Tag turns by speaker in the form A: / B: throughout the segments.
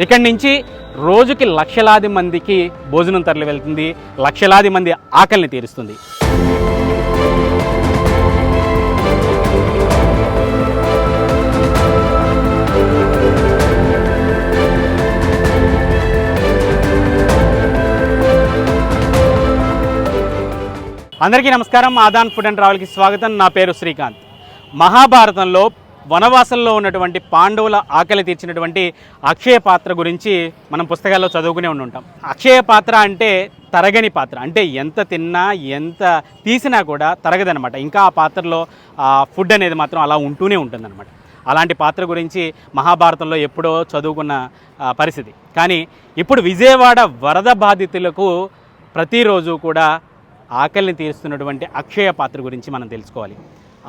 A: ఇక్కడి నుంచి రోజుకి లక్షలాది మందికి భోజనం తరలి వెళ్తుంది. లక్షలాది మంది ఆకలిని తీరుస్తుంది. అందరికీ నమస్కారం. ఆదాన్ ఫుడ్ అండ్ ట్రావెల్కి స్వాగతం. నా పేరు శ్రీకాంత్. మహాభారతంలో వనవాసంలో ఉన్నటువంటి పాండవుల ఆకలి తీర్చినటువంటి అక్షయ పాత్ర గురించి మనం పుస్తకాల్లో చదువుకునే ఉంటాం అక్షయ పాత్ర అంటే తరగని పాత్ర. అంటే ఎంత తిన్నా ఎంత తీసినా కూడా తరగదనమాట ఇంకా ఆ పాత్రలో ఫుడ్ అనేది మాత్రం అలా ఉంటూనే ఉంటుందన్నమాట. అలాంటి పాత్ర గురించి మహాభారతంలో ఎప్పుడో చదువుకున్న పరిస్థితి. కానీ ఇప్పుడు విజయవాడ వరద బాధితులకు ప్రతిరోజు కూడా ఆకలిని తీరుస్తున్నటువంటి అక్షయ పాత్ర గురించి మనం తెలుసుకోవాలి.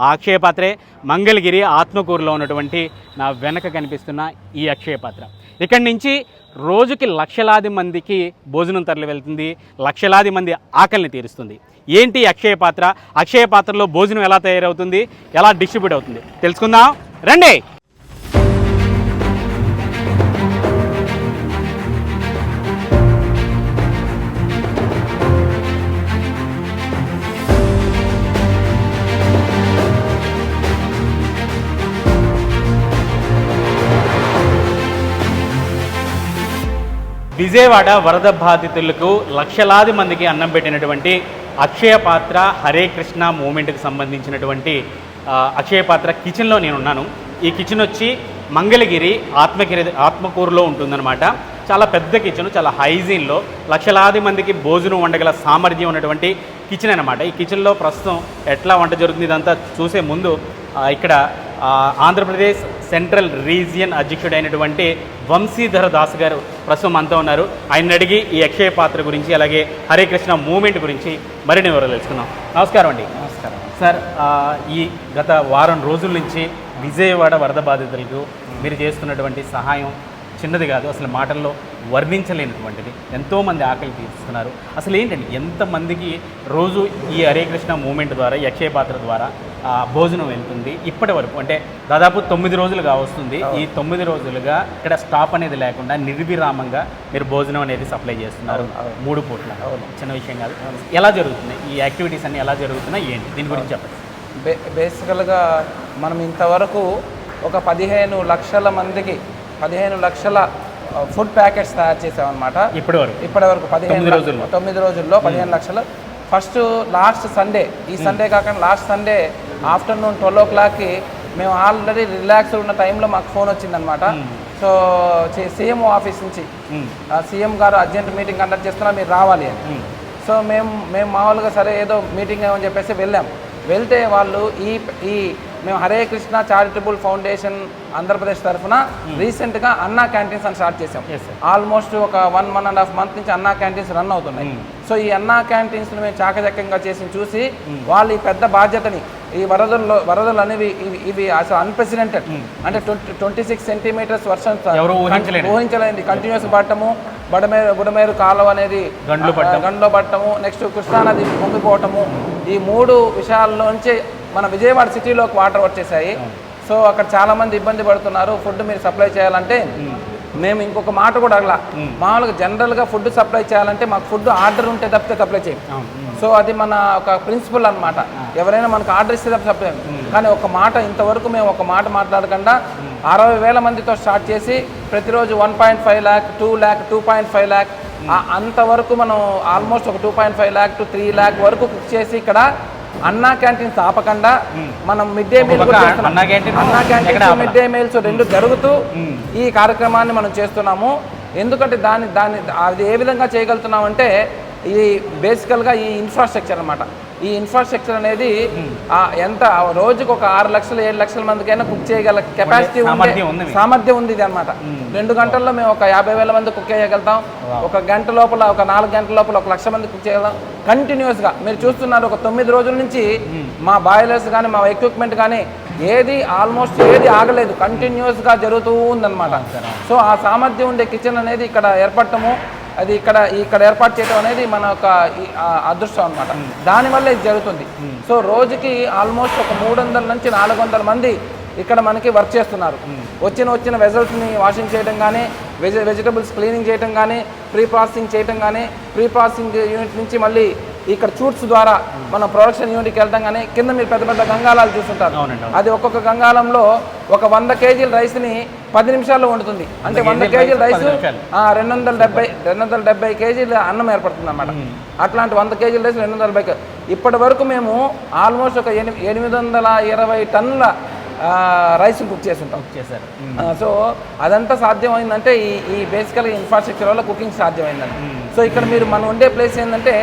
A: ఆ పాత్రే మంగళగిరి ఆత్మకూరులో ఉన్నటువంటి నా వెనక కనిపిస్తున్న ఈ అక్షయ పాత్ర ఇక్కడి నుంచి రోజుకి లక్షలాది మందికి భోజనం తరలి వెళ్తుంది. లక్షలాది మంది ఆకలిని తీరుస్తుంది. ఏంటి ఈ అక్షయ పాత్ర అక్షయ పాత్రలో భోజనం ఎలా తయారవుతుంది? ఎలా డిస్ట్రిబ్యూట్ అవుతుంది? తెలుసుకుందాం. రండి! విజయవాడ వరద బాధితులకు లక్షలాది మందికి అన్నం పెట్టినటువంటి అక్షయ పాత్ర హరే కృష్ణ మూమెంట్కి సంబంధించినటువంటి అక్షయ పాత్ర కిచెన్లో నేను ఉన్నాను ఈ కిచెన్ వచ్చి మంగళగిరి ఆత్మగిరి ఆత్మకూరులో ఉంటుందన్నమాట. చాలా పెద్ద కిచెన్ చాలా హైజీన్లో లక్షలాది మందికి భోజనం వండగల సామర్థ్యం ఉన్నటువంటి కిచెన్ అనమాట ఈ కిచెన్లో ప్రస్తుతం ఎట్లా వంట జరుగుతుంది ఇదంతా చూసే ముందు ఇక్కడ ఆంధ్రప్రదేశ్ సెంట్రల్ రీజియన్ అధ్యక్షుడైనటువంటి వంశీధర దాస్ గారు ప్రస్తుతం అంతా ఉన్నారు. ఆయన అడిగి ఈ అక్షయ పాత్ర గురించి అలాగే హరే కృష్ణ మూమెంట్ గురించి మరిన్ని వివరాలు తెలుసుకుందాం. నమస్కారం అండి.
B: నమస్కారం.
A: సార్ ఈ గత వారం రోజుల నుంచి విజయవాడ వరద బాధితులకు మీరు చేస్తున్నటువంటి సహాయం చిన్నది కాదు అసలు మాటల్లో వర్ణించలేనటువంటిది. ఎంతోమంది ఆకలి తీరుస్తున్నారు. అసలు ఏంటండి ఎంతమందికి రోజు ఈ హరే కృష్ణ మూమెంట్ ద్వారా ఈ అక్షయ పాత్ర ద్వారా భోజనం వెళ్తుంది ఇప్పటి వరకు. అంటే దాదాపు తొమ్మిది రోజులుగా వస్తుంది. ఈ తొమ్మిది రోజులుగా ఇక్కడ స్టాప్ అనేది లేకుండా నిర్విరామంగా మీరు భోజనం అనేది సప్లై చేస్తున్నారు. మూడు పూట్ల. చిన్న విషయం కాదు. ఎలా జరుగుతున్నాయి? ఈ యాక్టివిటీస్ అన్ని ఎలా జరుగుతున్నాయి? ఏంటి? దీని గురించి చెప్పండి.
B: బే బేసికల్గా మనం ఇంతవరకు ఒక పదిహేను లక్షల మందికి పదిహేను లక్షల ఫుడ్ ప్యాకెట్స్ తయారు చేసామన్నమాట.
A: ఇప్పటి వరకు.
B: ఇప్పటి వరకు పదిహేను
A: రోజుల్లో.
B: తొమ్మిది రోజుల్లో పదిహేను లక్షలు. ఫస్ట్ లాస్ట్ సండే ఈ సండే కాకుండా లాస్ట్ సండే ఆఫ్టర్నూన్ ట్వెల్వ్ ఓ క్లాక్కి మేము ఆల్రెడీ రిలాక్స్ ఉన్న టైంలో మాకు ఫోన్ వచ్చిందనమాట సో సీఎం ఆఫీస్ నుంచి. సీఎం గారు అర్జెంట్ మీటింగ్ కండక్ట్ చేస్తున్నా మీరు రావాలి అని. సో మేము మేము మామూలుగా సరే ఏదో మీటింగ్ ఏమని చెప్పేసి వెళ్ళాం వెళ్తే వాళ్ళు ఈ ఈ మేము హరే కృష్ణ చారిటబుల్ ఫౌండేషన్ ఆంధ్రప్రదేశ్ తరఫున రీసెంట్గా అన్నా క్యాంటీన్స్ అని స్టార్ట్ చేసాం. ఆల్మోస్ట్ ఒక one one and half month నుంచి అన్నా క్యాంటీన్స్ రన్ అవుతున్నాయి. సో ఈ అన్నా క్యాంటీన్స్ మేము చాకచక్యంగా చేసి చూసి వాళ్ళు ఈ పెద్ద బాధ్యతని ఈ వరదల్లో వరదలు అనేవి ఇవి ఇవి అసలు అన్ప్రెసిడెంటెడ్ అంటే ట్వంటీ ట్వంటీ సిక్స్ సెంటీమీటర్స్ వర్షం. ఊహించలేండి కంటిన్యూస్ పట్టము బడమేరు గుడమేరు కాలువ అనేది.
A: గండ్లో
B: పట్టము నెక్స్ట్ కృష్ణానది పొంగిపోవటము ఈ మూడు విషయాల్లోంచి మన విజయవాడ సిటీలోకి వాటర్ వచ్చేసాయి. సో అక్కడ చాలా మంది ఇబ్బంది పడుతున్నారు. ఫుడ్ మీరు సప్లై చేయాలంటే మేము ఇంకొక మాట కూడా అడగల. మామూలుగా జనరల్గా ఫుడ్ సప్లై చేయాలంటే మాకు ఫుడ్ ఆర్డర్ ఉంటే తప్పితే సప్లై చేయం. సో అది మన ఒక ప్రిన్సిపల్ అన్నమాట. ఎవరైనా మనకు ఆర్డర్ ఇస్తే తప్ప సప్లై కానీ ఒక మాట ఇంతవరకు మేము ఒక మాట మాట్లాడకుండా అరవై వేల మందితో స్టార్ట్ చేసి ప్రతిరోజు one point five lakh two lakh two point five lakh అంతవరకు మనం ఆల్మోస్ట్ ఒక two point five lakh to three lakh వరకు కుక్ చేసి ఇక్కడ అన్నా క్యాంటీన్స్ ఆపకుండా మనం mid day meal.
A: Anna canteen?
B: Mid day meals రెండు జరుగుతూ. ఈ కార్యక్రమాన్ని మనం చేస్తున్నాము ఎందుకంటే దాన్ని దాన్ని అది ఏ విధంగా చేయగలుగుతున్నామంటే ఈ బేసికల్గా ఈ ఇన్ఫ్రాస్ట్రక్చర్ అన్నమాట ఈ ఇన్ఫ్రాస్ట్రక్చర్ అనేది ఎంత రోజుకు ఒక ఆరు లక్షలు ఏడు లక్షల మందికైనా కుక్ చేయగల కెపాసిటీ
A: సామర్థ్యం ఉంది.
B: సామర్థ్యం ఉంది ఇది అనమాట రెండు గంటల్లో మేము ఒక యాభై వేల మంది కుక్ చేయగలుగుతాం. ఒక గంట లోపల ఒక నాలుగు గంటల లోపల ఒక లక్ష మంది కుక్ చేయగలుగుతాం. కంటిన్యూస్గా మీరు చూస్తున్నారు ఒక తొమ్మిది రోజుల నుంచి మా బాయిలర్స్ కానీ మా ఎక్విప్మెంట్ కానీ ఏది ఆల్మోస్ట్ ఏది ఆగలేదు. కంటిన్యూస్గా జరుగుతూ ఉందన్నమాట. సో ఆ సామర్థ్యం ఉండే కిచెన్ అనేది ఇక్కడ ఏర్పడటము అది ఇక్కడ ఇక్కడ ఏర్పాటు చేయడం అనేది మన ఆ, అదృష్టం అనమాట దానివల్ల ఇది జరుగుతుంది. సో రోజుకి ఆల్మోస్ట్ ఒక మూడు వందల నుంచి నాలుగు వందల మంది ఇక్కడ మనకి వర్క్ చేస్తున్నారు. వచ్చిన వచ్చిన వెజల్స్ని వాషింగ్ చేయడం కానీ వెజ వెజిటబుల్స్ క్లీనింగ్ చేయడం కానీ ప్రీ ప్రాసెసింగ్ చేయడం కానీ ప్రీ ప్రాసెసింగ్ యూనిట్ నుంచి మళ్ళీ ఇక్కడ చూట్స్ ద్వారా మనం ప్రొడక్షన్ యూనిట్కి వెళ్ళడం కానీ కింద మీరు పెద్ద పెద్ద గంగాలాలు చూస్తుంటారు. అది ఒక్కొక్క గంగాలంలో ఒక వంద కేజీల రైస్ని పది నిమిషాల్లో వండుతుంది. అంటే వంద
A: కేజీల రైస్.
B: రెండు వందల డెబ్బై రెండు వందల డెబ్బై కేజీల అన్నం ఏర్పడుతుంది అన్నమాట అట్లాంటి వంద కేజీల రైస్ రెండు వందల డెబ్బై ఇప్పటి వరకు మేము ఆల్మోస్ట్ ఒక ఎని ఎనిమిది వందల ఇరవై టన్నుల రైస్ కుక్ చేసి ఉంటాం
A: చేశారు.
B: సో అదంతా సాధ్యమైందంటే ఈ ఈ బేసికల్గా ఇన్ఫ్రాస్ట్రక్చర్ వల్ల కుకింగ్ సాధ్యమైందండి. సో ఇక్కడ మీరు మనం ఉండే ప్లేస్ ఏంటంటే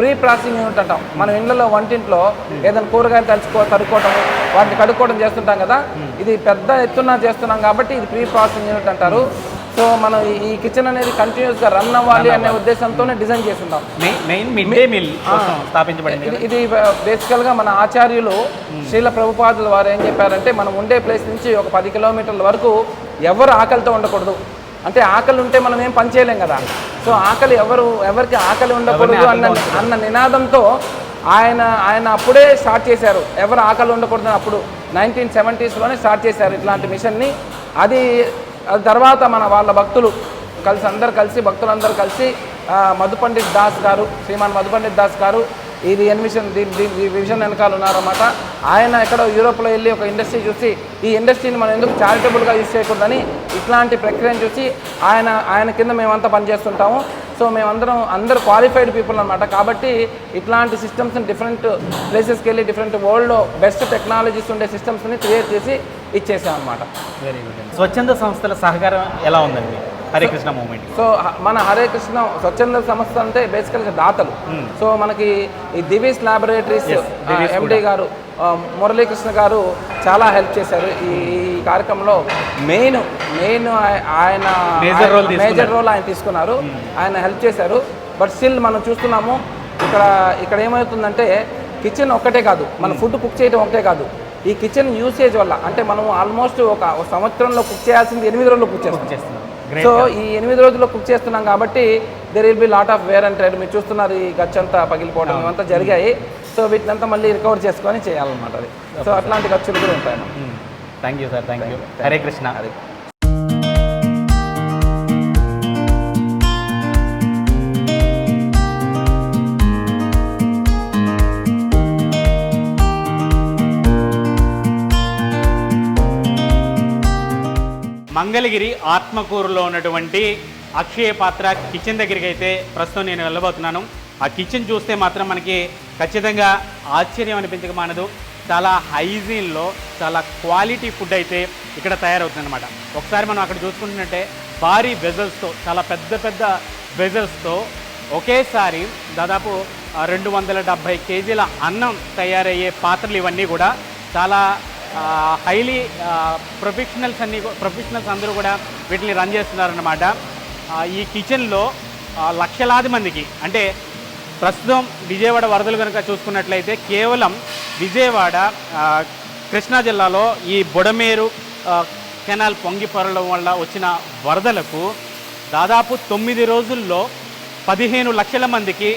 B: ప్రీ ప్రాసెసింగ్ యూనిట్ అంటాం. మనం ఇళ్ళలో వంటింట్లో ఏదైనా కూరగాయలు తలుచుకో తరుక్కోవడం వాటిని కడుక్కోవడం చేస్తుంటాం కదా. ఇది పెద్ద ఎత్తున చేస్తున్నాం కాబట్టి ఇది ప్రీ ప్రాసెసింగ్ యూనిట్ అంటారు. సో మనం ఈ- కిచెన్ అనేది కంటిన్యూస్గా రన్ అవ్వాలి అనే ఉద్దేశంతోనే డిజైన్
A: కోసం స్థాపించబడింది
B: ఇది ఇది బేసికల్గా మన ఆచార్యులు శ్రీల ప్రభుపాదుల వారు ఏం చెప్పారంటే మనం ఉండే ప్లేస్ నుంచి ఒక పది కిలోమీటర్ల వరకు ఎవరు ఆకలితో ఉండకూడదు. అంటే ఆకలి ఉంటే మనం ఏం పని చేయలేం కదా. సో ఆకలి ఎవరు ఎవరికి ఆకలి ఉండకూడదు అన్న అన్న నినాదంతో ఆయన ఆయన అప్పుడే స్టార్ట్ చేశారు. ఎవరు ఆకలి ఉండకూడదు అప్పుడు నైన్టీన్ సెవెంటీస్లోనే స్టార్ట్ చేశారు ఇట్లాంటి మిషన్ని. అది తర్వాత మన వాళ్ళ భక్తులు కలిసి అందరు కలిసి భక్తులందరూ కలిసి ఆ, మధు పండిత్ దాస్ గారు శ్రీమాన్ మధు పండిత్ దాస్ గారు ఇది ఎన్విషన్ దీని దీని విజన్ వెనకాల ఉన్నారన్నమాట. ఆయన ఎక్కడో యూరోప్లో వెళ్ళి ఒక ఇండస్ట్రీ చూసి ఈ ఇండస్ట్రీని మనం ఎందుకు చారిటబుల్గా యూజ్ చేయకూడదని ఇట్లాంటి ప్రక్రియను చూసి ఆయన ఆయన కింద మేమంతా పనిచేస్తుంటాము. సో మేమందరం అందరూ క్వాలిఫైడ్ పీపుల్ అనమాట కాబట్టి ఇట్లాంటి సిస్టమ్స్ని డిఫరెంట్ ప్లేసెస్కి వెళ్ళి డిఫరెంట్ వరల్డ్లో బెస్ట్ టెక్నాలజీస్ ఉండే సిస్టమ్స్ని క్రియేట్ చేసి ఇచ్చేసాం అనమాట
A: వెరీ గుడ్ స్వచ్ఛంద సంస్థల సహకారం ఎలా ఉందండి? హరే కృష్ణ మూమెంట్
B: సో మన హరే కృష్ణ స్వచ్ఛంద సంస్థ అంటే బేసికల్గా దాతలు.
A: Hmm.
B: సో మనకి ఈ దివీస్ ల్యాబొరేటరీస్ ఎండి. గారు మురళీకృష్ణ గారు చాలా హెల్ప్ చేశారు. ఈ కార్యక్రమంలో మెయిన్ మెయిన్ ఆయన. మేజర్ రోల్ ఆయన తీసుకున్నారు. ఆయన హెల్ప్ చేశారు. బట్ స్టిల్ మనం చూస్తున్నాము ఇక్కడ ఇక్కడ ఏమవుతుందంటే కిచెన్ ఒక్కటే కాదు. మన ఫుడ్ కుక్ చేయడం ఒకటే కాదు. ఈ కిచెన్ యూసేజ్ వల్ల అంటే మనం ఆల్మోస్ట్ ఒక సంవత్సరంలో కుక్ చేయాల్సింది ఎనిమిది రోజుల్లో కుక్ చేస్తాం.
A: చేస్తున్నాం.
B: సో ఈ ఎనిమిది రోజుల్లో కుక్ చేస్తున్నాం కాబట్టి there will be lot of wear and trade మీరు చూస్తున్నారు ఈ గచ్చంతా పగిలిపోవడం ఇవంతా జరిగాయి. సో వీటిని అంతా మళ్ళీ రికవర్ చేసుకొని చేయాలన్నమాట అది. సో అట్లాంటి ఖర్చులు కూడా ఉంటాయి
A: thank you sir thank you Hare Krishna
B: అది
A: మంగళగిరి ఆత్మకూరులో ఉన్నటువంటి అక్షయ పాత్ర కిచెన్ దగ్గరికి అయితే ప్రస్తుతం నేను వెళ్ళబోతున్నాను. ఆ కిచెన్ చూస్తే మాత్రం మనకి ఖచ్చితంగా ఆశ్చర్యం అనిపించక మానదు. చాలా హైజీన్లో చాలా క్వాలిటీ ఫుడ్ అయితే ఇక్కడ తయారవుతుందన్నమాట. ఒకసారి మనం అక్కడ చూసుకుంటున్నట్టే భారీ వెజల్స్తో చాలా పెద్ద పెద్ద వెజల్స్తో ఒకేసారి దాదాపు రెండు వందల డెబ్భై కేజీల అన్నం తయారయ్యే పాత్రలు ఇవన్నీ కూడా చాలా హైలీ ప్రొఫెషనల్స్ అన్ని ప్రొఫెషనల్స్ అందరూ కూడా వీటిని రన్ చేస్తున్నారన్నమాట. ఈ కిచెన్లో లక్షలాది మందికి అంటే ప్రస్తుతం విజయవాడ వరదలు కనుక చూసుకున్నట్లయితే కేవలం విజయవాడ కృష్ణా జిల్లాలో ఈ బుడమేరు కెనాల్ పొంగిపొరడం వల్ల వచ్చిన వరదలకు దాదాపు తొమ్మిది రోజుల్లో పదిహేను లక్షల మందికి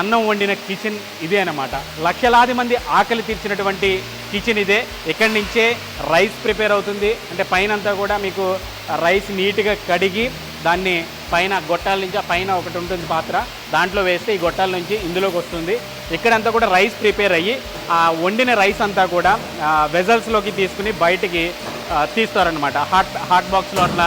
A: అన్నం వండిన కిచెన్ ఇదే అనమాట లక్షలాది మంది ఆకలి తీర్చినటువంటి కిచెన్ ఇదే. ఇక్కడి నుంచే రైస్ ప్రిపేర్ అవుతుంది. అంటే పైన అంతా కూడా మీకు రైస్ నీట్గా కడిగి దాన్ని పైన గొట్టాల నుంచి ఆ పైన ఒకటి ఉంటుంది పాత్ర దాంట్లో వేస్తే ఈ గొట్టాల నుంచి ఇందులోకి వస్తుంది. ఇక్కడంతా కూడా రైస్ ప్రిపేర్ అయ్యి ఆ వండిన రైస్ అంతా కూడా వెజల్స్లోకి తీసుకుని బయటికి తీస్తారనమాట హాట్ హాట్ బాక్స్లో అట్లా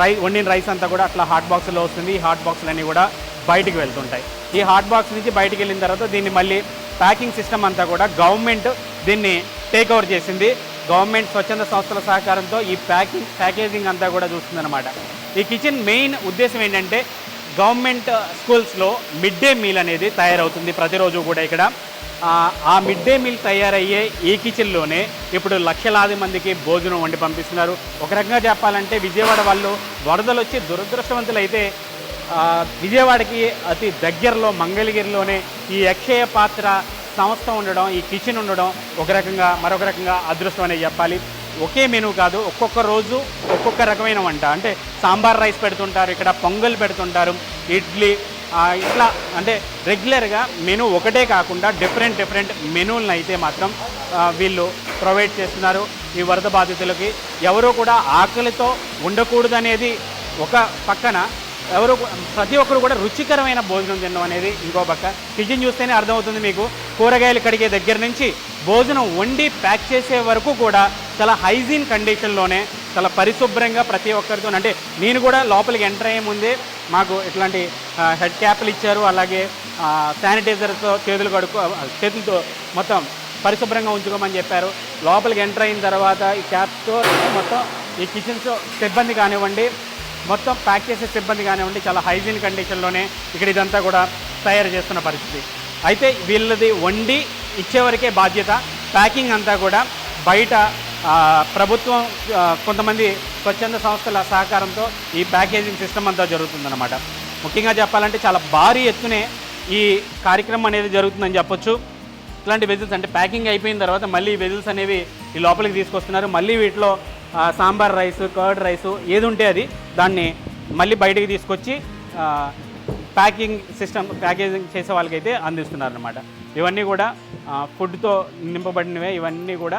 A: రై వండిన రైస్ అంతా కూడా అట్లా హాట్ బాక్స్లో వస్తుంది. ఈ హాట్ బాక్స్లన్నీ కూడా బయటికి వెళ్తుంటాయి. ఈ హాట్ బాక్స్ నుంచి బయటికి వెళ్ళిన తర్వాత దీన్ని మళ్ళీ ప్యాకింగ్ సిస్టమ్ అంతా కూడా గవర్నమెంట్ దీన్ని టేక్ ఓవర్ చేసింది. గవర్నమెంట్ స్వచ్ఛంద సంస్థల సహకారంతో ఈ ప్యాకింగ్ ప్యాకేజింగ్ అంతా కూడా చూస్తుందన్నమాట. ఈ కిచెన్ మెయిన్ ఉద్దేశం ఏంటంటే గవర్నమెంట్ స్కూల్స్లో మిడ్ డే మీల్ అనేది తయారవుతుంది ప్రతిరోజు కూడా ఇక్కడ. ఆ, మిడ్ డే మీల్ తయారయ్యే ఈ కిచెన్లోనే ఇప్పుడు లక్షలాది మందికి భోజనం వండి పంపిస్తున్నారు. ఒక రకంగా చెప్పాలంటే విజయవాడ వాళ్ళు వరదలు వచ్చి దురదృష్టవంతులైతే విజయవాడకి అతి దగ్గరలో మంగళగిరిలోనే ఈ అక్షయ పాత్ర సంస్థ ఉండడం ఈ కిచెన్ ఉండడం ఒక రకంగా మరొక రకంగా అదృష్టం అనేది చెప్పాలి. ఒకే మెనూ కాదు ఒక్కొక్క రోజు ఒక్కొక్క రకమైన వంట. అంటే సాంబార్ రైస్ పెడుతుంటారు ఇక్కడ పొంగల్ పెడుతుంటారు ఇడ్లీ ఇట్లా అంటే రెగ్యులర్గా మెనూ ఒకటే కాకుండా డిఫరెంట్ డిఫరెంట్ మెనూలను అయితే మాత్రం వీళ్ళు ప్రొవైడ్ చేస్తున్నారు ఈ వరద బాధితులకి. ఎవరూ కూడా ఆకలితో ఉండకూడదనేది ఒక పక్కన ఎవరు ప్రతి ఒక్కరు కూడా రుచికరమైన భోజనం తినడం అనేది ఇంకో పక్క. కిచెన్ చూస్తేనే అర్థమవుతుంది మీకు. కూరగాయలు కడిగే దగ్గర నుంచి భోజనం వండి ప్యాక్ చేసే వరకు కూడా చాలా హైజీన్ కండిషన్లోనే చాలా పరిశుభ్రంగా ప్రతి ఒక్కరితో అంటే నేను కూడా లోపలికి ఎంటర్ అయ్యే ముందే మాకు ఇట్లాంటి హెడ్ క్యాప్లు ఇచ్చారు. అలాగే శానిటైజర్తో చేతులు కడుక్కో చేతులతో మొత్తం పరిశుభ్రంగా ఉంచుకోమని చెప్పారు. లోపలికి ఎంటర్ అయిన తర్వాత ఈ క్యాప్తో మొత్తం ఈ కిచెన్స్ సిబ్బంది కానివ్వండి మొత్తం ప్యాక్ చేసే సిబ్బంది కానివ్వండి చాలా హైజీన్ కండిషన్లోనే ఇక్కడ ఇదంతా కూడా తయారు చేస్తున్న పరిస్థితి. అయితే వీళ్ళది వండి ఇచ్చేవరకే బాధ్యత. ప్యాకింగ్ అంతా కూడా బయట ప్రభుత్వం కొంతమంది స్వచ్ఛంద సంస్థల సహకారంతో ఈ ప్యాకేజింగ్ సిస్టమ్ అంతా జరుగుతుందన్నమాట. ముఖ్యంగా చెప్పాలంటే చాలా భారీ ఎత్తునే ఈ కార్యక్రమం అనేది జరుగుతుందని చెప్పొచ్చు. ఇట్లాంటి వెజిల్స్ అంటే ప్యాకింగ్ అయిపోయిన తర్వాత మళ్ళీ ఈ వెజిల్స్ అనేవి ఈ లోపలికి తీసుకొస్తున్నారు. మళ్ళీ వీటిలో సాంబార్ రైస్ కర్డ్ రైస్ ఏది ఉంటే అది దాన్ని మళ్ళీ బయటికి తీసుకొచ్చి ప్యాకింగ్ సిస్టమ్ ప్యాకేజింగ్ చేసే వాళ్ళకైతే అందిస్తున్నారు అనమాట ఇవన్నీ కూడా ఫుడ్తో నింపబడినవే ఇవన్నీ కూడా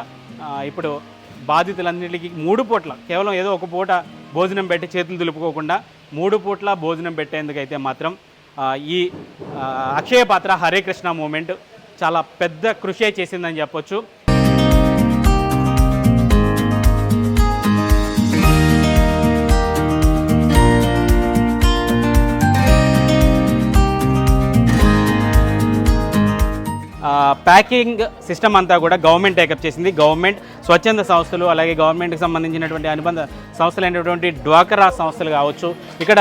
A: ఇప్పుడు బాధితులందరికీ మూడు పూట్ల కేవలం ఏదో ఒక పూట భోజనం పెట్టి చేతులు దులుపుకోకుండా మూడు పూట్ల భోజనం పెట్టేందుకైతే మాత్రం ఈ అక్షయ పాత్ర హరే కృష్ణ మూమెంట్ చాలా పెద్ద కృషి చేసిందని చెప్పొచ్చు. ప్యాకింగ్ సిస్టమ్ అంతా కూడా గవర్నమెంట్ టేకప్ చేసింది. గవర్నమెంట్ స్వచ్ఛంద సంస్థలు అలాగే గవర్నమెంట్కి సంబంధించినటువంటి అనుబంధ సంస్థలు అయినటువంటి డ్వాకరా సంస్థలు కావచ్చు. ఇక్కడ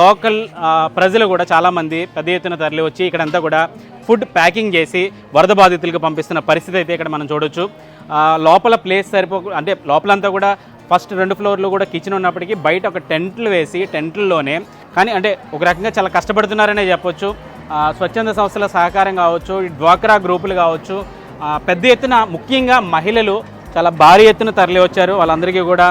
A: లోకల్ ప్రజలు కూడా చాలామంది పెద్ద ఎత్తున తరలి వచ్చి ఇక్కడంతా కూడా ఫుడ్ ప్యాకింగ్ చేసి వరద బాధితులకు పంపిస్తున్న పరిస్థితి అయితే ఇక్కడ మనం చూడొచ్చు. లోపల ప్లేస్ సరిపో అంటే లోపలంతా కూడా ఫస్ట్ రెండు ఫ్లోర్లు కూడా కిచెన్ ఉన్నప్పటికీ బయట ఒక టెంట్లు వేసి టెంట్లలోనే కానీ అంటే ఒక రకంగా చాలా కష్టపడుతున్నారనే చెప్పొచ్చు. స్వచ్ఛంద సంస్థల సహకారం కావచ్చు డ్వాక్రా గ్రూపులు కావచ్చు పెద్ద ఎత్తున ముఖ్యంగా మహిళలు చాలా భారీ ఎత్తున తరలి వచ్చారు వాళ్ళందరికీ కూడా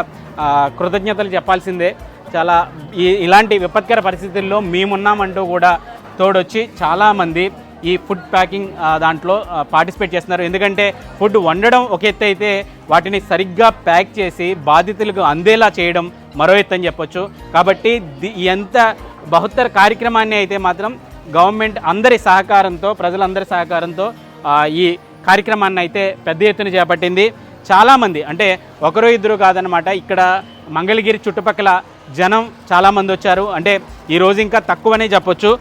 A: కృతజ్ఞతలు చెప్పాల్సిందే. చాలా ఈ ఇలాంటి విపత్కర పరిస్థితుల్లో మేమున్నామంటూ కూడా తోడొచ్చి చాలామంది ఈ ఫుడ్ ప్యాకింగ్ దాంట్లో పార్టిసిపేట్ చేస్తున్నారు. ఎందుకంటే ఫుడ్ వండడం ఒక ఎత్తు అయితే వాటిని సరిగ్గా ప్యాక్ చేసి బాధితులకు అందేలా చేయడం మరో ఎత్తు అని చెప్పొచ్చు. కాబట్టి ఎంత బహుత్తర కార్యక్రమాన్ని అయితే మాత్రం గవర్నమెంట్ అందరి సహకారంతో ప్రజలందరి సహకారంతో ఈ కార్యక్రమాన్ని అయితే పెద్ద ఎత్తున చేపట్టింది. చాలామంది అంటే ఒకరు ఇద్దరు కాదనమాట ఇక్కడ మంగళగిరి చుట్టుపక్కల జనం చాలామంది వచ్చారు. అంటే ఈరోజు ఇంకా తక్కువనే చెప్పొచ్చు.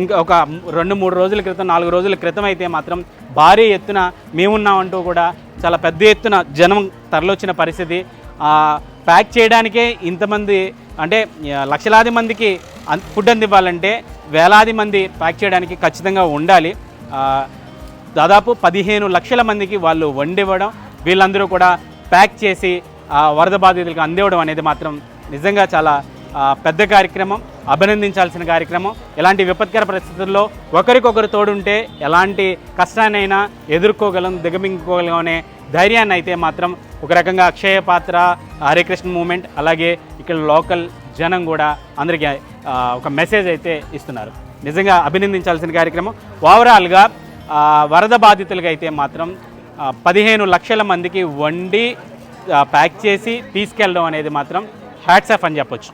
A: ఇంకా ఒక రెండు మూడు రోజుల క్రితం నాలుగు రోజుల క్రితం అయితే మాత్రం భారీ ఎత్తున మేమున్నామంటూ కూడా చాలా పెద్ద ఎత్తున జనం తరలొచ్చిన పరిస్థితి. ప్యాక్ చేయడానికే ఇంతమంది అంటే లక్షలాది మందికి ఫుడ్ అందివ్వాలంటే వేలాది మంది ప్యాక్ చేయడానికి ఖచ్చితంగా ఉండాలి. దాదాపు పదిహేను లక్షల మందికి వాళ్ళు వండివ్వడం వీళ్ళందరూ కూడా ప్యాక్ చేసి వరద బాధితులకు అందివ్వడం అనేది మాత్రం నిజంగా చాలా పెద్ద కార్యక్రమం అభినందించాల్సిన కార్యక్రమం. ఇలాంటి విపత్కర పరిస్థితుల్లో ఒకరికొకరు తోడుంటే ఎలాంటి కష్టాన్నైనా ఎదుర్కోగలం దిగమింగుకోగలం అనే ధైర్యాన్ని అయితే మాత్రం ఒక రకంగా అక్షయ పాత్ర హరికృష్ణ మూమెంట్ అలాగే ఇక్కడ లోకల్ జనం కూడా అందరికీ ఒక మెసేజ్ అయితే ఇస్తున్నారు. నిజంగా అభినందించాల్సిన కార్యక్రమం. ఓవరాల్గా వరద బాధితులకి అయితే మాత్రం పదిహేను లక్షల మందికి వండి ప్యాక్ చేసి తీసుకెళ్ళడం అనేది మాత్రం హ్యాట్సాఫ్ అని చెప్పొచ్చు.